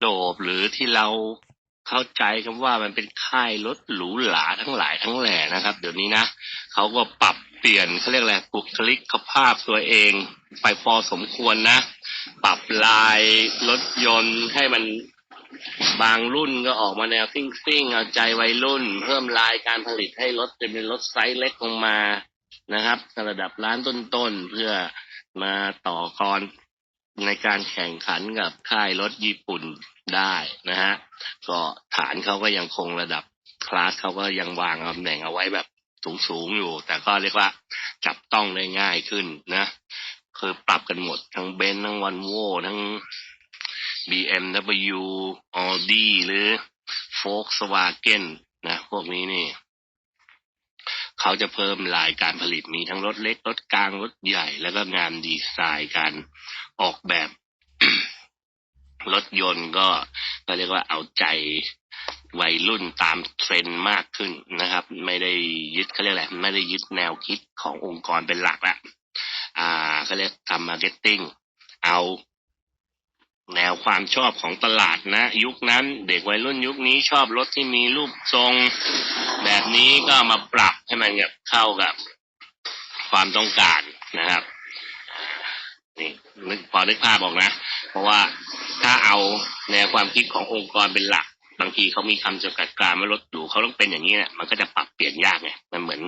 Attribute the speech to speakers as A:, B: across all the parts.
A: โดบหรือที่เราเข้าใจกันว่ามันเป็นค่ายรถหรูหราทั้งหลายทั้งแหล่นะครับ เดี๋ยวนี้นะเขาก็ปรับเปลี่ยนเขาเรียกอะไรบุคลิกภาพตัวเองไปพอสมควรนะ ปรับลายรถยนต์ให้มันบางรุ่นก็ออกมาแนวซิ่งซิ่งๆเอาใจวัยรุ่น เพิ่มลายการผลิตให้รถจะเป็นรถไซส์เล็กลงมานะครับ ระดับร้านต้นๆเพื่อมาต่อกร ในการแข่งขันกับค่ายรถญี่ปุ่นได้นะฮะก็ฐานเขาก็ยังคงระดับคลาสเขาก็ยังวางตำแหน่งเอาไว้แบบสูงๆอยู่ แต่ก็เรียกว่าจับต้องได้ง่ายขึ้นนะคือปรับกันหมดทั้งเบนทั้งวันโวทั้ง BMW Audi หรือ Volkswagen นะ พวกนี้นี่ เขาจะเพิ่มลายการผลิตมีทั้งรถเล็กรถกลางรถใหญ่ แล้วก็งานดีไซน์การออกแบบรถยนต์ก็ก็เรียกว่าเอาใจวัยรุ่นตามเทรนด์มากขึ้นนะครับ ไม่ได้ยึดเขาเรียกอะไรไม่ได้ยึดแนวคิดขององค์กรเป็นหลักละอ่าเขาเรียกทำมาร์เก็ตติ้งเอา แนวความชอบของตลาดนะ ยุคนั้นเด็กวัยรุ่นยุคนี้ชอบรถที่มีรูปทรง แบบนี้ก็มาปรับให้มันแบบเข้ากับความต้องการนะครับนี่นึกพอนึกภาพออกนะ เพราะว่าถ้าเอาแนวความคิดขององค์กรเป็นหลัก บางทีเขามีคำจำกัดการว่ารถหรูเขาต้องเป็นอย่างนี้เนี่ยมันก็จะปรับเปลี่ยนยากไงมันเหมือน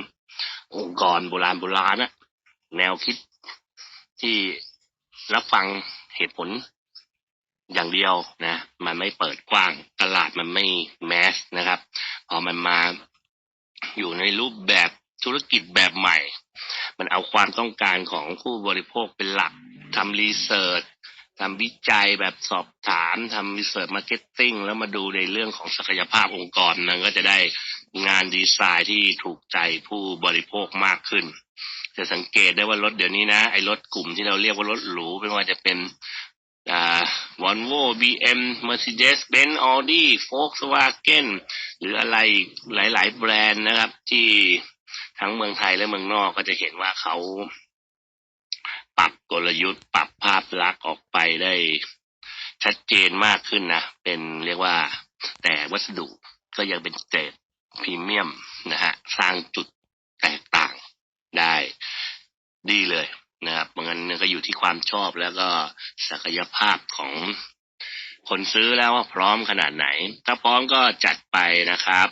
A: องค์กรโบราณโบราณนะแนวคิดที่รับฟังเหตุผล อย่างเดียวนะ มันไม่เปิดกว้างตลาดมันไม่แมสนะครับ พอมันมาอยู่ในรูปแบบธุรกิจแบบใหม่ มันเอาความต้องการของผู้บริโภคเป็นหลักทำรีเสิร์ชทำวิจัยแบบสอบถามทำรีเสิร์ชมาร์เก็ตติ้งแล้วมาดูในเรื่องของศักยภาพองค์กรนั้นก็จะได้งานดีไซน์ที่ถูกใจผู้บริโภคมากขึ้น จะสังเกตได้ว่ารถเดี๋ยวนี้นะ ไอ้รถกลุ่มที่เราเรียกว่ารถหรูไม่ว่าจะเป็นอ่า อลโว่บีเอ็มเมอร์ซิเดสเบนซ์ออดี้โฟล์กสวาเกนหรืออะไรหลาย ๆ แบรนด์นะครับ ที่ทั้งเมืองไทยและเมืองนอกก็จะเห็นว่าเขาปรับกลยุทธ์ ปรับภาพลักษณ์ออกไปได้ชัดเจนมากขึ้นนะ เป็นเรียกว่าแต่วัสดุก็ยังเป็นเกรดพรีเมียมนะฮะ สร้างจุดแตกต่างได้ดีเลย นะครับบางอันก็อยู่ที่ความชอบแล้วก็ศักยภาพของคนซื้อแล้วว่าพร้อมขนาดไหน ถ้าพร้อมก็จัดไปนะครับ